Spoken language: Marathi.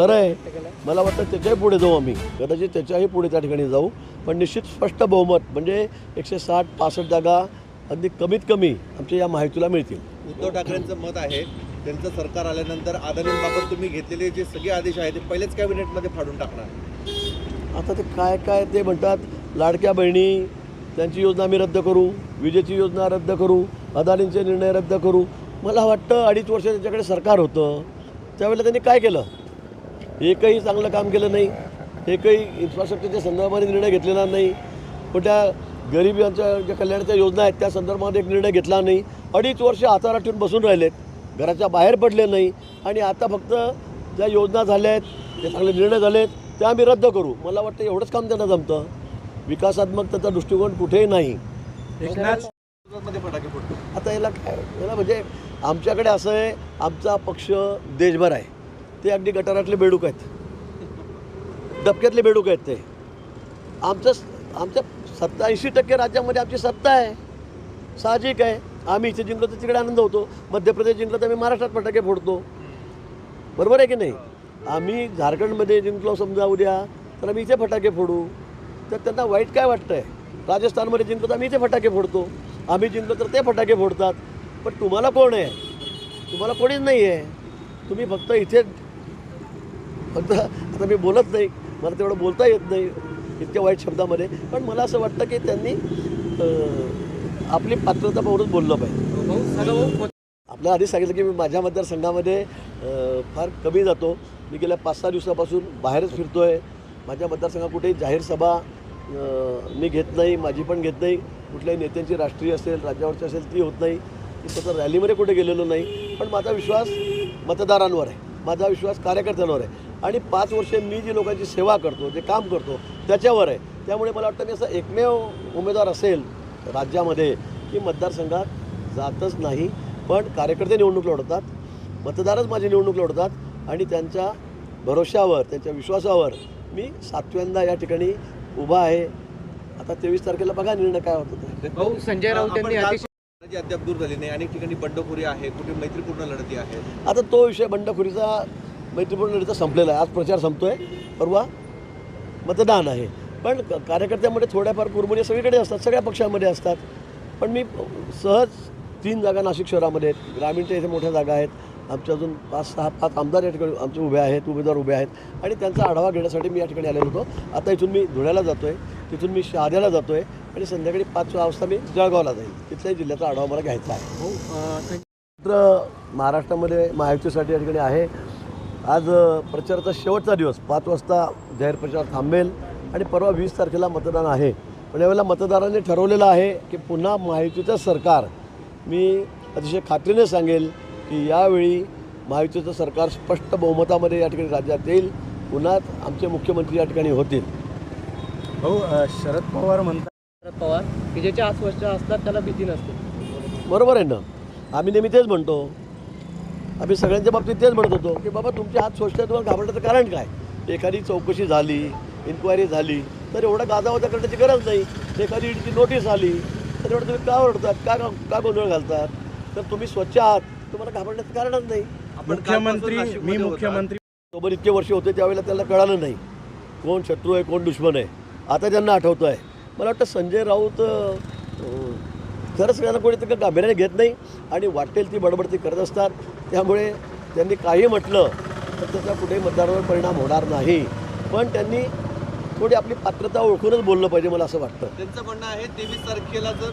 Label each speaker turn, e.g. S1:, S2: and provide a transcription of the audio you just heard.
S1: खरं आहे मला वाटतं त्याच्याही पुढे जाऊ आम्ही. कदाचित त्याच्याही पुढे त्या ठिकाणी जाऊ. पण निश्चित स्पष्ट बहुमत म्हणजे एकशे साठ पासष्ट जागा अगदी कमीत कमी आमच्या या माहितीला मिळतील.
S2: उद्धव ठाकरेंचं मत आहे त्यांचं सरकार आल्यानंतर आदानींबाबत तुम्ही घेतलेले जे सगळे आदेश आहेत ते पहिलेच कॅबिनेटमध्ये फाडून टाकणार.
S1: आता ते काय काय ते म्हणतात लाडक्या बहिणी त्यांची योजना आम्ही रद्द करू विजेची योजना रद्द करू अदानींचे निर्णय रद्द करू. मला वाटतं अडीच वर्ष त्यांच्याकडे सरकार होतं. त्यावेळेला त्यांनी काय केलं? एकही चांगलं काम केलं नाही. एकही इन्फ्रास्ट्रक्चरच्या संदर्भाने निर्णय घेतलेला नाही. कुठल्या गरिबांच्या ज्या कल्याणाच्या योजना आहेत त्या संदर्भात एक निर्णय घेतला नाही. अडीच वर्ष हातावर ठेवून बसून राहिलेत. घराच्या बाहेर पडले नाही. आणि आता फक्त ज्या योजना झाल्या आहेत जे चांगले निर्णय झालेत ते आम्ही रद्द करू. मला वाटतं एवढंच काम त्यांना जमतं. विकासात्मक त्याचा दृष्टिकोन कुठेही नाही.
S2: मध्ये फटाके फुटतो
S1: आता याला काय याला म्हणजे आमच्याकडे असं आहे आमचा पक्ष देशभर आहे. ते अगदी गटारातले बेडूक आहेत. डबक्यातले बेडूक आहेत ते. आमचं आमच्या सत्ता ऐंशी टक्के राज्यामध्ये आमची सत्ता आहे. साहजिक आहे. आम्ही इथे जिंकलो तर तिकडे आनंद होतो. मध्य प्रदेश जिंकलो तर आम्ही महाराष्ट्रात फटाके फोडतो. बरोबर आहे की नाही? आम्ही झारखंडमध्ये जिंकलो समजा उद्या तर आम्ही इथे फटाके फोडू. तर त्यांना वाईट काय वाटतं आहे राजस्थानमध्ये जिंकलो तर आम्ही इथे फटाके फोडतो. आम्ही जिंकलो तर ते फटाके फोडतात. पण तुम्हाला कोण आहे? तुम्हाला कोणीच नाही आहे तुम्ही फक्त इथे फक्त आता मी बोलत नाही. मला तेवढं बोलता येत नाही इतक्या वाईट शब्दामध्ये. पण मला असं वाटतं की त्यांनी आपली पात्रता पाहूनच बोललं पाहिजे. आपल्या आधी सांगितलं की मी माझ्या मतदारसंघामध्ये फार कमी जातो. मी गेल्या पाच सहा दिवसापासून बाहेरच फिरतो आहे माझ्या मतदारसंघात कुठेही जाहीर सभा मी घेत नाही माझी पण घेत नाही. कुठल्याही नेत्यांची राष्ट्रीय असेल राज्यावरची असेल ती होत नाही. मी स्वतः रॅलीमध्ये कुठे गेलेलो नाही. पण माझा विश्वास मतदारांवर आहे. माझा विश्वास कार्यकर्त्यांवर आहे. आणि पाच वर्षे मी जी लोकांची सेवा करतो जे काम करतो त्याच्यावर आहे. त्यामुळे मला वाटतं मी असं एकमेव उमेदवार असेल राज्यामध्ये की मतदारसंघात जातच नाही पण कार्यकर्ते निवडणूक लढवतात मतदारच माझी निवडणूक लढवतात आणि त्यांच्या भरोश्यावर त्यांच्या विश्वासावर मी सातव्यांदा या ठिकाणी उभा आहे. आता तेवीस तारखेला बघा निर्णय काय होतो.
S3: संजय राऊत यांनी
S2: अद्याप दूर झाली नाही. अनेक ठिकाणी बंडखोरी आहे कुठे मैत्रीपूर्ण लढती आहेत.
S1: आता तो विषय बंडखोरीचा मैत्रीपूर्ण संपलेला आहे. आज प्रचार संपतोय. परवा मतदान आहे. पण कार्यकर्त्यामध्ये थोड्याफार कुरमुरी सगळीकडे असतात. सगळ्या पक्षांमध्ये असतात. पण मी सहज तीन जागा नाशिक शहरामध्ये आहेत. ग्रामीणच्या इथे मोठ्या जागा आहेत. आमच्या अजून पाच सहा पाच आमदार या ठिकाणी आमचे उभे आहेत उमेदवार उभे आहेत. आणि त्यांचा आढावा घेण्यासाठी मी या ठिकाणी आलेलो होतो. आता इथून मी धुळ्याला जातो आहे तिथून मी शहाद्याला जातो आहे आणि संध्याकाळी पाच वाजता मी जळगावला जाईल. तिथल्याही जिल्ह्याचा आढावा मला घ्यायचा आहे. मात्र महाराष्ट्रामध्ये महायुतीसाठी या ठिकाणी आहे. आज प्रचाराचा शेवटचा दिवस. पाच वाजता जाहीर प्रचार थांबेल आणि परवा वीस तारखेला मतदान आहे. पण यावेळेला मतदारांनी ठरवलेलं आहे की पुन्हा महायुतीचं सरकार. मी अतिशय खात्रीने सांगेल की यावेळी महायुतीचं सरकार स्पष्ट बहुमतामध्ये या ठिकाणी राज्यात येईल. पुन्हा आमचे मुख्यमंत्री या ठिकाणी होतील.
S4: भाऊ अ, शरद पवार म्हणतात
S3: शरद पवार की ज्याचे अस्वस्थ असतात त्याला भीती नसते.
S1: बरोबर आहे ना? आम्ही नेहमी तेच म्हणतो. आम्ही सगळ्यांच्या बाबतीत तेच म्हणत होतो की बाबा तुमचे हात स्वच्छ तुम्हाला घाबरण्याचं कारण काय? एखादी चौकशी झाली इन्क्वायरी झाली तर एवढा गाजावाजा करण्याची गरज नाही. एखादी ईडीची नोटीस आली तर एवढं तुम्ही का ओरडतात? का का गोंधळ घालतात? तर तुम्ही स्वच्छ आहात तुम्हाला घाबरण्याचं कारणच नाही.
S4: मुख्यमंत्री मी. मुख्यमंत्री
S1: सोबत इतके वर्ष होते त्यावेळेला त्याला कळालं नाही. कोण शत्रू आहे कोण दुश्मन आहे? आता त्यांना आठवतं आहे. मला वाटतं संजय राऊत खरंच त्यांना कोणी तर गांभीर्याने घेत नाही आणि वाटेल ती बडबडती करत असतात. त्यामुळे त्यांनी काही म्हटलं तर त्याचा कुठेही मतदारावर परिणाम होणार नाही. पण त्यांनी थोडी आपली पात्रता ओळखूनच बोललं पाहिजे मला असं वाटतं.
S2: त्यांचं म्हणणं आहे तेवीस तारखेला जर